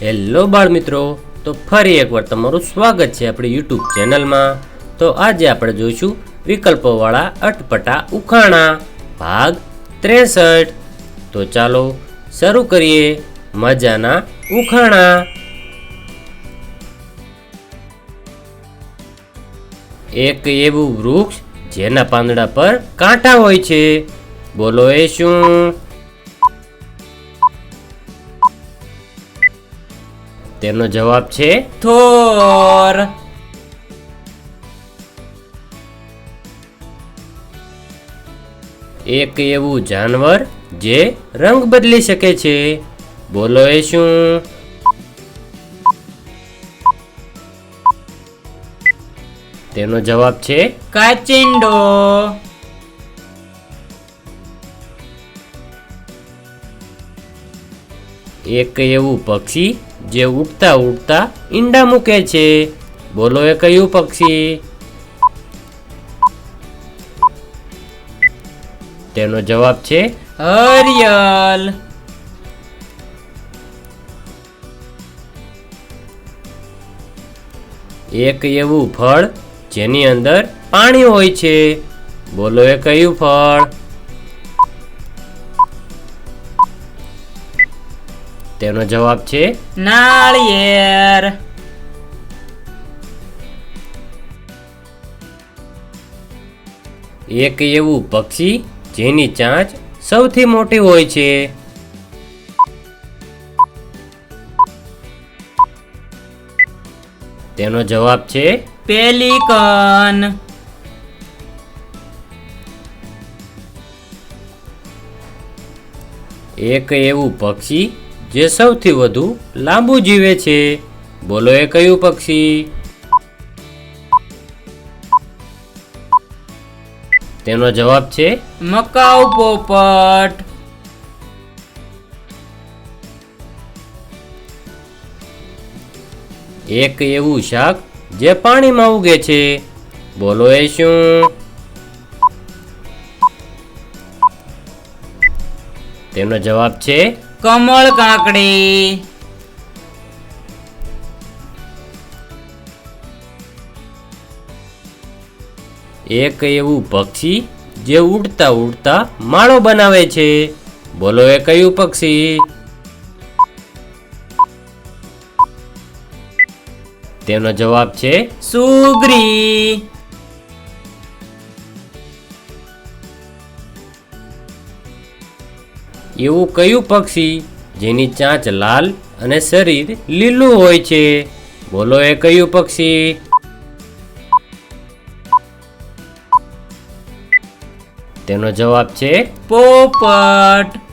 Hello બાળ મિત્રો તો ફરી એકવાર તમારું સ્વાગત છે આપણી યુટ્યુબ ચેનલમાં. તો આજે આપણે જોઈશું વિકલ્પોવાળા અટપટા ઉખાણા, ભાગ ત્રેસઠ. તો ચાલો શરૂ કરીએ મજાના ઉખાણા. એક એવું વૃક્ષ જેના પાંદડા પર કાંટા હોય છે. બોલો એ શું? તેનો જવાબ છે થોર. એક એવું જાનવર જે રંગ બદલી શકે છે. બોલો એ શું? તેનો જવાબ છે કાચિંડો. એક એવું પક્ષી જે ઉડતા ઉડતા ઈંડા મૂકે છે. બોલો એ કયું પક્ષી? તેનો જવાબ છે હરિયલ. એક એવું ફળ જેની અંદર પાણી હોય છે. બોલો એ કયું ફળ? તેનો જવાબ છે નાળિયેર. એક એવું પક્ષી જેની ચાંચ સૌથી મોટી હોય છે. તેનો જવાબ છે પેલિકન. એક એવું પક્ષી જે સૌથી વધુ લાંબુ જીવે છે, બોલો એ કયું પક્ષી? તેનો જવાબ છે મકાઉ પોપટ. એક એવું શાક જે પાણીમાં ઉગે છે, બોલો એ શું? તેનો જવાબ છે કમળ કાકડી. એક એવું પક્ષી જે ઉડતા ઉડતા માળો બનાવે છે. બોલો એ કયું પક્ષી? તેનો જવાબ છે સુગ્રી. એવું કયું પક્ષી જેની ચાંચ લાલ અને શરીર લીલું હોય છે? બોલો એ કયું પક્ષી? તેનો જવાબ છે પોપટ.